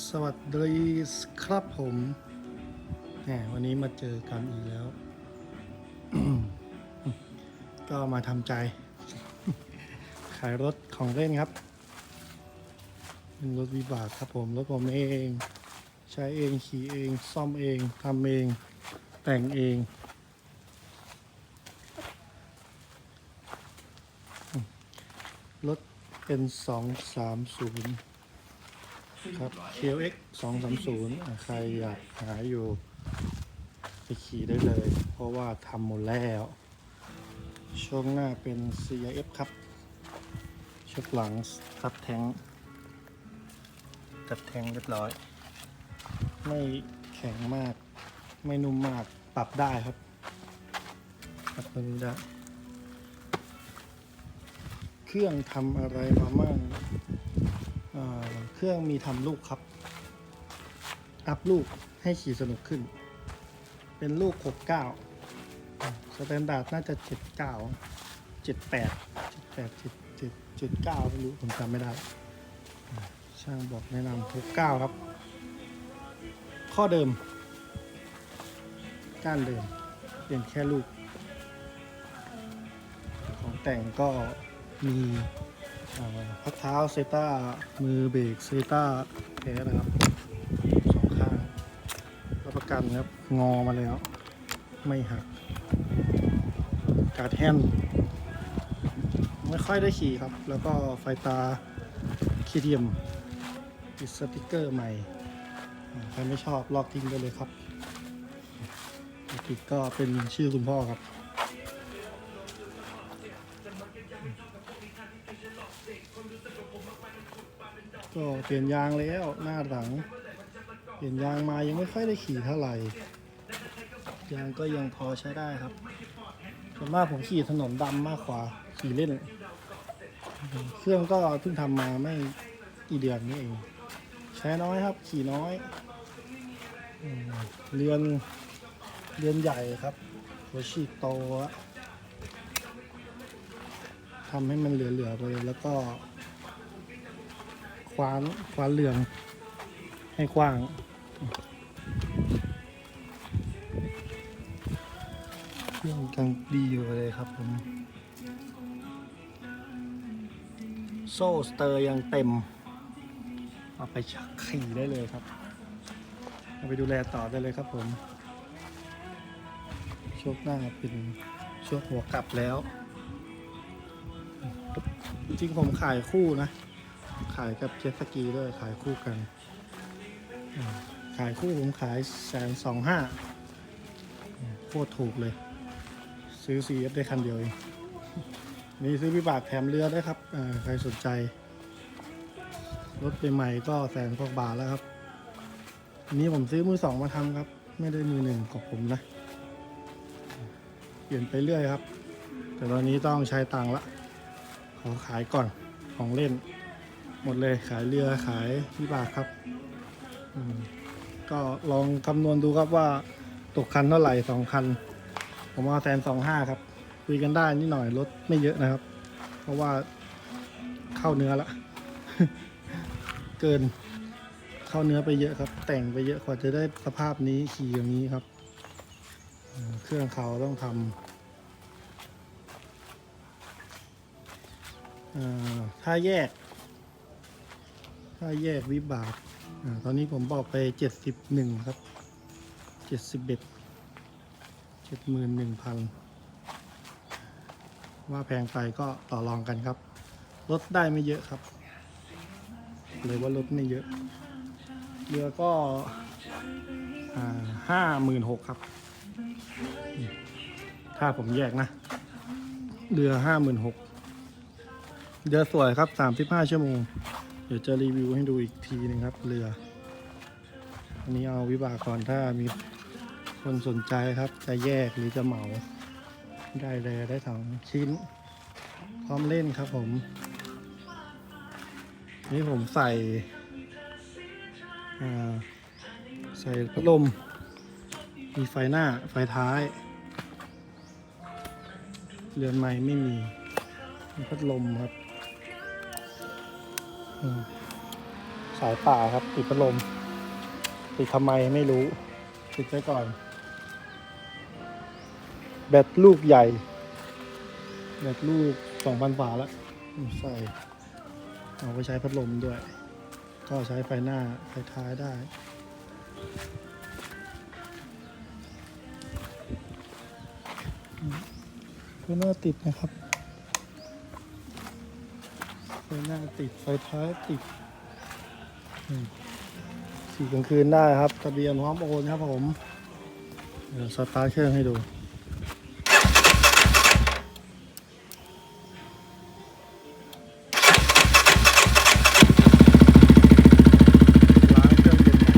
สวัสดีครับผมแหมวันนี้มาเจอกันอีกแล้ว ก็มาทำใจ ขายรถของเล่นครับ เป็นรถวิบากครับผม รถผมเอง ใช้เองขี่เอง ซ่อมเองทำเอง แต่งเองรถเป็น230 ครับ KLX 230อะใครอยากหาอยู่ ไปขี่ได้เลย เพราะว่าทำหมดแล้ว ช่วงหน้าเป็น CIF ครับ ชุดหลังทับแทงตัดแทงเรียบร้อย ไม่แข็งมาก ไม่นุ่มมาก ปรับได้ครับ ปรับตรงนี้ได้ เครื่องทำอะไรมามั่งอ่า เครื่องมีทำลูกครับ อัพลูกให้ขี่สนุกขึ้น เป็นลูก 69 สแตนดาร์ดน่าจะ 79 78 78 77 79ไม่รู้ผมจำไม่ได้ ช่างบอกแนะนำ69 ครับ ข้อเดิม ก้านเดิม เปลี่ยนแค่ลูก ของแต่งก็มี อ่าพักเท้าเซต้ามือเบรกเซต้าแท้นะครับสองข้างรับประกันครับงอมาแล้ว ไม่หัก การดแฮนด์ไม่ค่อยได้ขี่ครับ แล้วก็ไฟตาคีเดียมติดสติกเกอร์ใหม่ ใครไม่ชอบลอกทิ้งได้เลยครับติดก็เป็นชื่อคุณพ่อครับ ก็เปลี่ยนยางแล้วหน้าหลัง เปลี่ยนยางมายังไม่ค่อยได้ขี่เท่าไหร่ ยางก็ยังพอใช้ได้ครับส่วนมากผมขี่ถนนดำมากกว่าขี่เล่น เครื่องก็เพิ่งทำมาไม่กี่เดือนนี้เอง ใช้น้อยครับ ขี่น้อยเรือนเรือนใหญ่ครับหัวฉีดโตทำให้มันเหลือๆไปแล้วก็ ควานควานเหลือง ให้กว้างเครื่องกังดีอยู่เลยครับผม โซ่สเตอร์ยังเต็ม เอาไปชักขี่ได้เลยครับ เอาไปดูแลต่อได้เลยครับผมช่วงหน้าเป็นช่วงหัวกลับแล้ว จริงผมขายคู่นะ ขายกับเจ็ตสกีด้วยขายคู่กัน ขายคู่ผมขายแสนสองห้าโคตรถูกเลย ซื้อ CF ได้คันเดียวเองนี่ซื้อวิบากแถมเรือด้วยครับใครสนใจ รถใหม่ๆก็แสนกว่าบาทแล้วครับอันนี้ผมซื้อมือสองมาทำครับ ไม่ได้มือหนึ่งของผมนะ เปลี่ยนไปเรื่อยครับ แต่ตอนนี้ต้องใช้ตังค์ละ ขอขายก่อนของเล่น หมดเลยขายเรือขายวิบากครับก็ลองคำนวณดูครับว่าตกคันเท่าไหร่สองคัน ผมเอาแสนสองห้าครับ คุยกันได้นิดหน่อยลดไม่เยอะนะครับ เพราะว่าเข้าเนื้อละ เกินเข้าเนื้อไปเยอะครับ แต่งไปเยอะกว่าจะได้สภาพนี้ขี่อย่างนี้ครับ เครื่องเขาต้องทำถ้าแยก ถ้าแยกวิบากอตอนนี้ผมบอกไปเจ็ดสิบหนึ่งครับเจ็ดสิบเอ็ดเจ็ดหมื่นหนึ่งพันว่าแพงไปก็ต่อรองกันครับ ลดได้ไม่เยอะครับ เลยว่าลดไม่เยอะเรือก็ห้าหมื่นหกครับ ถ้าผมแยกนะ เรือห้าหมื่นหกเรือสวยครับ35ชั่วโมง ดี๋ยวจะรีวิวให้ดูอีกทีหนึงครับ เรือ อันนี้เอาวิบากก่อนถ้ามีคนสนใจครับ จะแยกหรือจะเหมาได้เลยได้สองชิ้น พร้อมเล่นครับผม นี่ผมใส่ใส่พัดลม มีไฟหน้าไฟท้าย เรือนไม้ไม่มีมพัดลมครับ สายป่าครับติดพัดลมติดทำไมไม่รู้ ติดไว้ก่อน แบตลูกใหญ่ แบตลูกสองพันฝาแล้วใส่เอาไปใช้พัดลมด้วย ก็ใช้ไฟหน้าไฟท้ายได้ไฟหน้าติดนะครับ ฟหน้าติดไฟท้ายติดอืมขี่กลางคืนได้ครับทะเบียนพร้อมโอนครับผมเดี๋ยวสตาร์ทเครื่องให้ดู ล้างเครื่องเย็นใหม่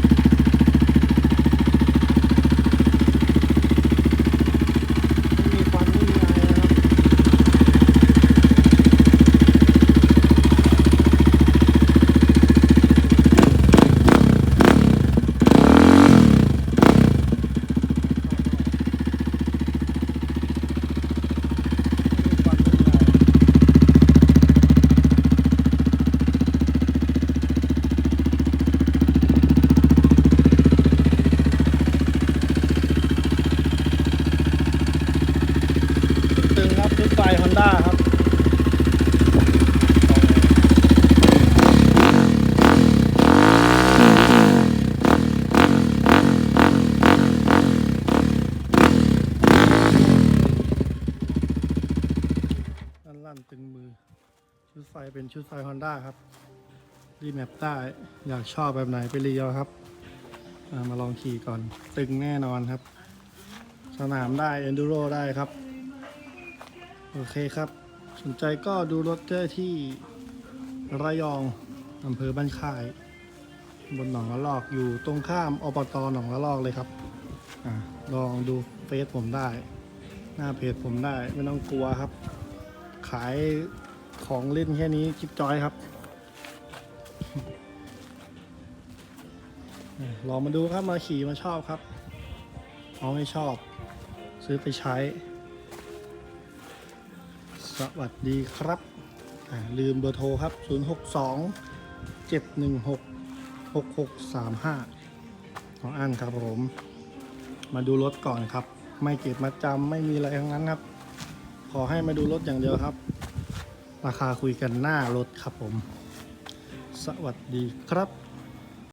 ไม่มีควันไม่มีอะไรนะครับ ไม่มีควันไม่มีอะไรตึงครับ ชุดไฟฮอนด้าครับลั่นลั่นตึงมือ ชุดไฟเป็นชุดไฟฮอนด้าครับ รีแมปได้อยากชอบแบบไหนไปรียวครับ มาลองขี่ก่อน ตึงแน่นอนครับ สนามได้เอนดูโรได้ครับ โอเคครับ สนใจก็ดูรถได้ที่ระยองอำเภอบ้านค่าย บนหนองละลอกอยู่ตรงข้ามอบตหนองละลอกเลยครับอลองดูเฟซผมได้ หน้าเพจผมได้ไม่ต้องกลัวครับ ขายของเล่นแค่นี้จิ๊บจอยครับลองมาดูครับมาขี่มาชอบครับเอาไม่ชอบ ซื้อไปใช้ สวัสดีครับ ลืมเบอร์โทรครับ 062 716 6635 ของอันครับผม มาดูรถก่อนครับ ไม่เก็บมาจำไม่มีอะไรทั้งนั้นครับ ขอให้มาดูรถอย่างเดียวครับ ราคาคุยกันหน้ารถครับผม สวัสดีครับ